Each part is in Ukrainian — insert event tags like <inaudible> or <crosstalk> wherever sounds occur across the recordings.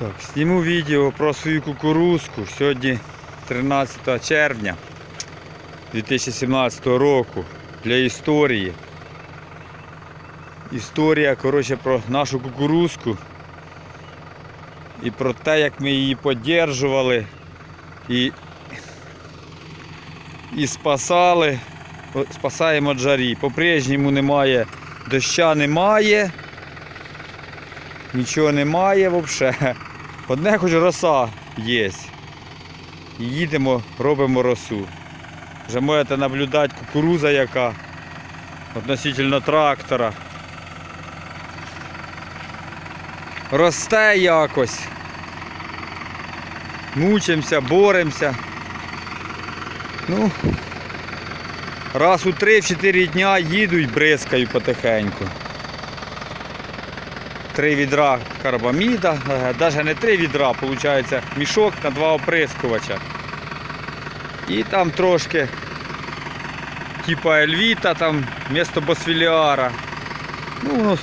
Так, зніму відео про свою кукурузку. Сьогодні 13 червня 2017 року для історії. Історія, коротше, про нашу кукурузку і про те, як ми її поддержували і, і спасали. Спасаємо жарі. По-прежньому немає, доща немає. Нічого немає взагалі. Одне хоч роса є. Їдемо, робимо росу. Вже можете наблюдати кукуруза яка относительно трактора. Росте якось. Мучимося, боремося. Ну, раз у 3-4 дня їду і бризкаю потихеньку три відра карбаміда, навіть не три відра, виходить мішок на два оприскувача. І там трошки типа Ельвіта, там місто Босфіліара. Ну, воно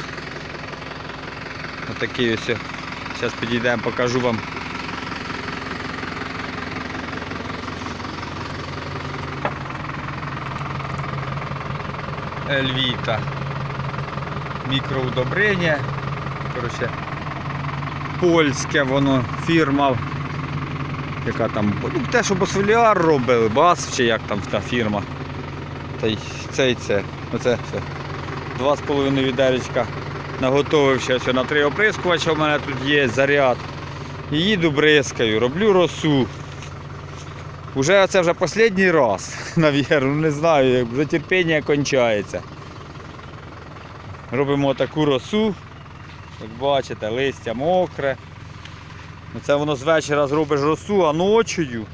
отакий ось. Зараз підійдемо, покажу вам. Ельвіта. Мікроудобрення. Коротше, польське воно фірма. Яка там, ну, те, що Босфоліар робили, бас чи як там та фірма. Та й це і це. Оце все. Два з половиною відеречка наготовився на три оприскувача. У мене тут є заряд. І їду бризкаю, роблю росу. Уже це вже останній раз, <laughs> навірно, не знаю, вже терпіння кончається. Робимо таку росу. Як бачите, листя мокре. Ну, Це воно з вечора зробиш росу, а ночою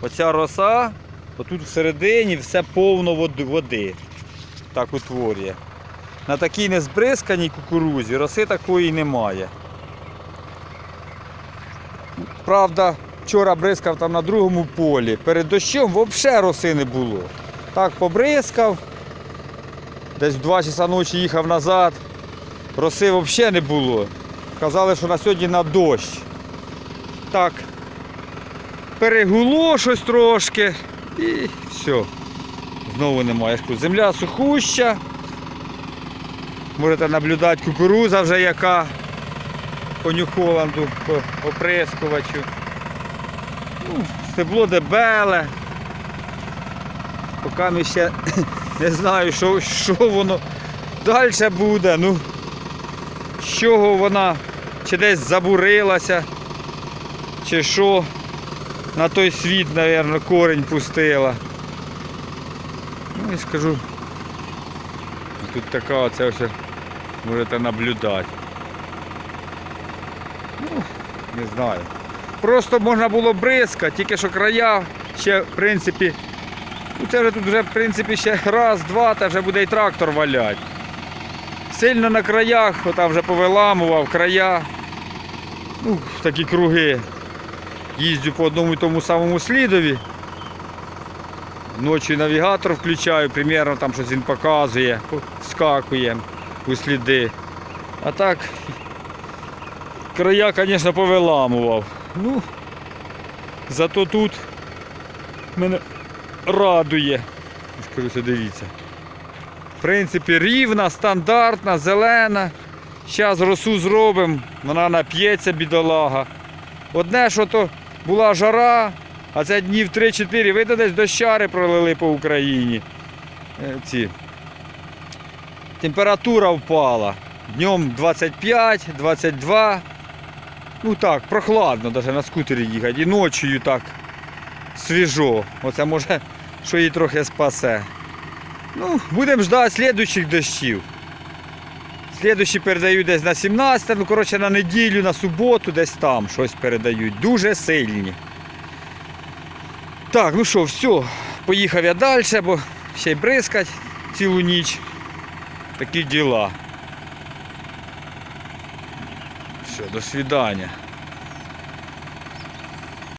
оця роса, отут всередині все повно води. Так утворює. На такій незбризканій кукурузі роси такої немає. Правда, вчора бризкав там на другому полі. Перед дощем взагалі роси не було. Так побризкав. Десь в 2 часа ночі їхав назад. Роси взагалі не було. Казали, що на сьогодні на дощ. Так. Перегуло щось трошки і все. Знову немає. Земля сухуща. Можете наблюдати кукуруза вже яка по Нью-Холланду, по оприскувачу. Ну, стебло дебеле. Поки ми ще <coughs> не знаю, що, що воно далі буде. Ну, з чого вона чи десь забурилася, чи що на той світ, мабуть, корінь пустила. Ну і скажу, тут така оця ось можете наблюдати. Ну, не знаю. Просто можна було бризкати, тільки що края ще в принципі. Ну це вже тут вже в принципі ще раз, два, та вже буде і трактор валяти. Сильно на краях, там вже повиламував края. Ну, такі круги. Їздю по одному і тому самому слідові. Ночі навігатор включаю, примерно там щось він показує, скакує у сліди. А так, края, звісно, повиламував. Ну, зато тут мене радує. Дивіться. В принципі, рівна, стандартна, зелена. Зараз росу зробимо, вона нап'ється, бідолага. Одне, що то була жара, а це днів 3-4, видно, десь дощари пролили по Україні. Е, Ці. Температура впала. Днем 25, 22. Ну так, прохладно навіть на скутері їхати. І ночою так свіжо. Оце може, що її трохи спасе. Ну, будемо ждати слідуючих дощів. Слідущі передають десь на 17, ну коротше на неділю, на суботу, десь там щось передають. Дуже сильні. Так, ну що, все, поїхав я далі, бо ще й бризкать цілу ніч. Такі діла. Все, до свидання.